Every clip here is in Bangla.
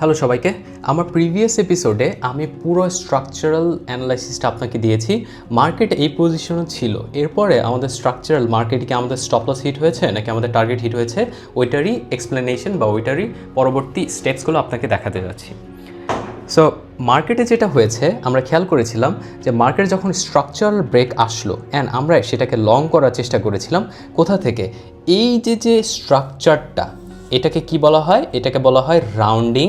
হ্যালো সবাইকে। আমার প্রিভিয়াস এপিসোডে আমি পুরো স্ট্রাকচারাল অ্যানালাইসিসটা আপনাকে দিয়েছি। মার্কেট এই পজিশনে ছিল। এরপরে আমাদের স্ট্রাকচারাল মার্কেটে কি আমাদের স্টপলস হিট হয়েছে, নাকি আমাদের টার্গেট হিট হয়েছে, ওইটারই এক্সপ্লেনেশন বা ওইটারই পরবর্তী স্টেপসগুলো আপনাকে দেখাতে যাচ্ছি। সো মার্কেটে যেটা হয়েছে, আমরা খেয়াল করেছিলাম যে মার্কেট যখন স্ট্রাকচারাল ব্রেক আসলো অ্যান্ড আমরা সেটাকে লং করার চেষ্টা করেছিলাম, কোথা থেকে? এই যে যে স্ট্রাকচারটা এটাকে কি বলা হয়? এটাকে বলা হয় rounding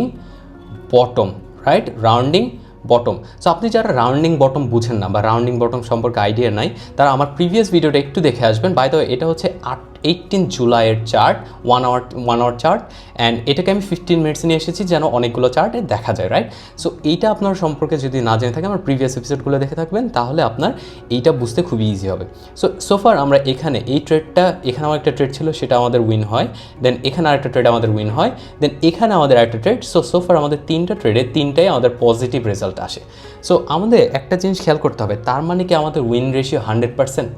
bottom right rounding bottom so আপনি যারা রাউন্ডিং বটম বুঝেন না বা রাউন্ডিং বটম সম্পর্কে আইডিয়া নাই, তারা আমার প্রিভিয়াস ভিডিওটা একটু দেখে আসবেন। বাই দ্য এটা হচ্ছে আট এইটিন জুলাইয়ের chart one hour one hour chart and এটাকে আমি ফিফটিন মিনিটস নিয়ে এসেছি যেন অনেকগুলো চার্টে দেখা যায় রাইট সো এইটা আপনার সম্পর্কে যদি না জেনে থাকে আমার প্রিভিয়াস এপিসোডগুলো দেখে থাকবেন, তাহলে আপনার এইটা বুঝতে খুবই ইজি হবে। সো সোফার আমরা এখানে এই ট্রেডটা এখানে আমার একটা ট্রেড ছিল, সেটা আমাদের উইন হয় দেন এখানে আরেকটা ট্রেড আমাদের উইন হয় দেন এখানে আমাদের একটা ট্রেড সো সোফার আমাদের তিনটা ট্রেডে তিনটাই আমাদের পজিটিভ রেজাল্ট আসে। সো আমাদের একটা জিনিস খেয়াল করতে হবে, তার মানে কি আমাদের উইন রেশিও হান্ড্রেড পার্সেন্ট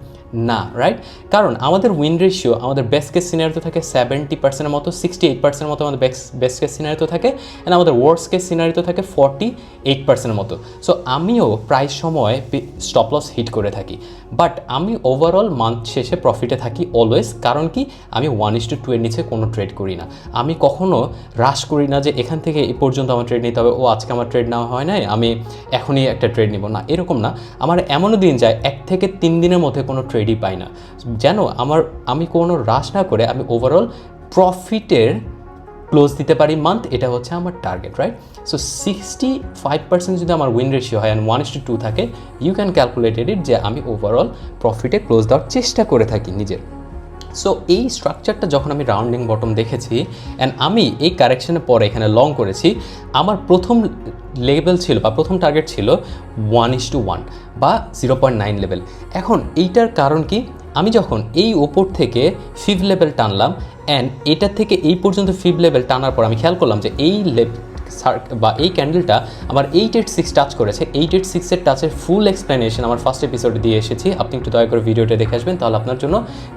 না রাইট কারণ আমাদের উইন রেশিও আমাদের বেস্ট কেস সিনারিতে থাকে সেভেন্টি পার্সেন্টের মতো সিক্সটি এইট পার্সেন্টের মতো আমাদের বেস্ট বেস্ট কেস সিনারিতে থাকে অ্যান্ড আমাদের ওয়ার্স কেস সিনারিতে থাকে ফর্টি এইট পার্সেন্টের মতো। সো আমিও প্রায় সময় স্টপ লস হিট করে থাকি বাট আমি ওভারঅল মান্থ শেষে প্রফিটে থাকি অলওয়েজ কারণ কি? আমি ওয়ান ইস টু টু এর নিচে কোনো ট্রেড করি না। আমি কখনো হ্রাস করি না যে এখান থেকে এই পর্যন্ত আমার ট্রেড নিতে হবে, ও আজকে আমার ট্রেড নেওয়া হয় নাই, আমি এখনই একটা ট্রেড নিব। না, এরকম না। আমার এমনও দিন যায়, এক থেকে তিন দিনের মধ্যে কোনো ট্রেডই পাই না। যেন আমার, আমি কোনো হ্রাস না করে আমি ওভারঅল প্রফিটের ক্লোজ দিতে পারি মান্থ এটা হচ্ছে আমার target right so sixty five percent যদি আমার উইন রেশিও হয় and one is to two two you can calculated it যে আমি ওভারঅল প্রফিটে ক্লোজ দেওয়ার চেষ্টা করে থাকি নিজের। সো এই স্ট্রাকচারটা যখন আমি রাউন্ডিং বটম দেখেছি অ্যান্ড আমি এই কারেকশনের পরে এখানে লং করেছি, আমার প্রথম লেভেল ছিল বা প্রথম টার্গেট ছিল ওয়ান ইস টু ওয়ান বা জিরো পয়েন্ট নাইন লেভেল এখন এইটার কারণ কি? আমি যখন এই ওপর থেকে ফিফ লেভেল টানলাম অ্যান্ড এটার থেকে এই পর্যন্ত ফিফ লেভেল টানার পর আমি খেয়াল করলাম যে এই বা এই ক্যান্ডেলটা আমার এইট এইট সিক্স টাচ করেছে। এইট এইট সিক্সের টাচের ফুল এক্সপ্লেনেশন আমার ফার্স্ট এপিসোডে দিয়ে এসেছি। আপনি একটু দয়া করে ভিডিওটা দেখে আসবেন, তাহলে আপনার জন্য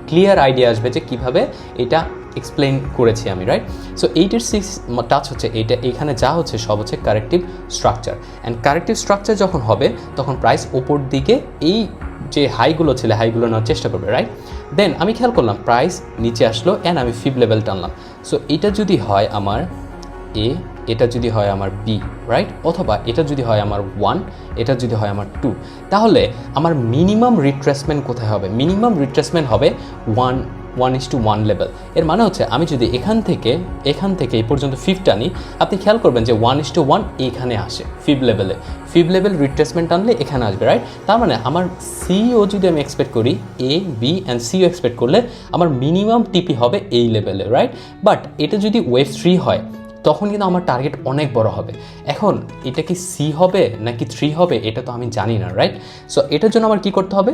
ক্লিয়ার আইডিয়া আসবে যে কীভাবে এটা এক্সপ্লেন করেছি আমি right so eight eight six touch হচ্ছে এইটা এখানে যা হচ্ছে সব হচ্ছে corrective structure and corrective structure যখন হবে, তখন প্রাইস ওপর দিকে এই যে হাইগুলো ছিল হাইগুলো নেওয়ার চেষ্টা করবে রাইট দেন আমি খেয়াল করলাম প্রাইস নিচে আসলো অ্যান্ড আমি ফিফ লেভেল টানলাম সো এটা যদি হয় আমার এ এটা যদি হয় আমার বি রাইট অথবা এটা যদি হয় আমার ওয়ান এটা যদি হয় আমার টু তাহলে আমার মিনিমাম রিট্রেসমেন্ট কোথায় হবে? মিনিমাম রিট্রেসমেন্ট হবে one one is to one level এর মানে হচ্ছে আমি যদি এখান থেকে এখান থেকে এই পর্যন্ত ফিফট আনি, আপনি খেয়াল করবেন যে ওয়ান ইস টু ওয়ান এখানে আসে ফিভ লেভেলে ফিভ লেভেল রিট্রেসমেন্ট আনলে এখানে আসবে রাইট তার মানে আমার সিও যদি আমি এক্সপেক্ট করি A B and CO expect করলে, আমার মিনিমাম টিপি হবে এই লেভেলে রাইট বাট এটা যদি ওয়েভ থ্রি হয় তখন কিন্তু আমার টার্গেট অনেক বড় হবে। এখন এটা কি সি হবে নাকি থ্রি হবে এটা তো আমি জানি না রাইট সো এটার জন্য আমার কি করতে হবে?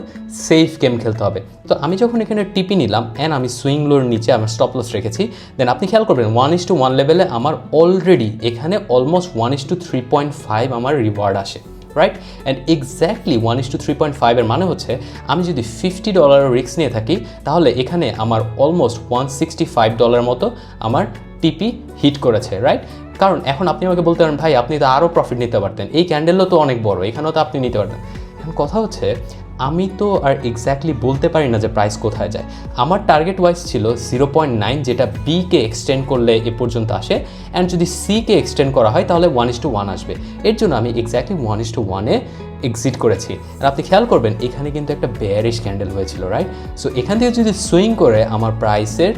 সেফ গেম খেলতে হবে। তো আমি যখন এখানে টিপি নিলাম অ্যান্ড আমি সুইং লোর নিচে আমার স্টপ লস রেখেছি দেন আপনি খেয়াল করবেন ওয়ান ইস টু ওয়ান লেভেলে আমার অলরেডি এখানে almost one is to three point five আমার রিওয়ার্ড আসে right and exactly one is to three point ফাইভের মানে হচ্ছে আমি যদি ফিফটি ডলারের রিক্স নিয়ে থাকি, তাহলে এখানে আমার almost one sixty five dollar মতো আমার টিপি হিট করেছে রাইট কারণ এখন আপনি আমাকে বলতে পারেন, ভাই, আপনি তো আরও প্রফিট নিতে পারতেন। এই ক্যান্ডেলও তো অনেক বড়, এখানেও তো আপনি নিতে পারতেন। এখন কথা হচ্ছে, আমি তো আর এক্স্যাক্টলি বলতে পারি না যে প্রাইস কোথায় যায়। আমার টার্গেট ওয়াইজ ছিল জিরো পয়েন্ট নাইন যেটা বিকে এক্সটেন্ড করলে এ পর্যন্ত আসে। অ্যান্ড যদি সিকে এক্সটেন্ড করা হয়, তাহলে ওয়ান ইস টু ওয়ান আসবে। এর জন্য আমি এক্স্যাক্টলি ওয়ান ইস টু ওয়ানে এক্সিট করেছি। আর আপনি খেয়াল করবেন, এখানে কিন্তু একটা বেয়ারিশ ক্যান্ডেল হয়েছিল রাইট সো এখান থেকে যদি সুইং করে, আমার প্রাইসের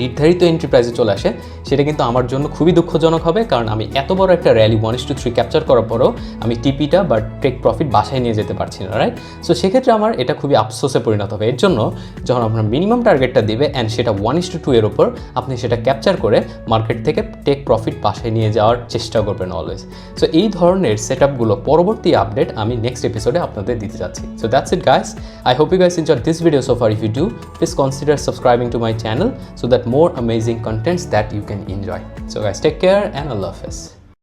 নির্ধারিত এন্ট্রি প্রাইসে চলে আসে, সেটা কিন্তু আমার জন্য খুবই দুঃখজনক হবে, কারণ আমি এত বড় একটা rally one is to three capture করার পরও আমি টিপিটা বা টেক প্রফিট বাসায় নিয়ে যেতে পারছি না রাইট সো সেক্ষেত্রে আমার এটা খুবই আফসোসে পরিণত হবে। এর জন্য যখন আপনার মিনিমাম টার্গেটটা দিবে অ্যান্ড সেটা ওয়ান ইস টু টু এর ওপর আপনি সেটা ক্যাপচার করে মার্কেট থেকে টেক প্রফিট বাসায় নিয়ে যাওয়ার চেষ্টা করবেন অলওয়েজ সো এই ধরনের সেট আপগুলো পরবর্তী আপডেট আমি নেক্সট এপিসোডে আপনাদের দিতে যাচ্ছি। So that's it guys I hope you guys enjoy this video so far if you do please consider subscribing to my channel so more amazing contents that you can enjoy. So guys, take care and Allah Hafiz.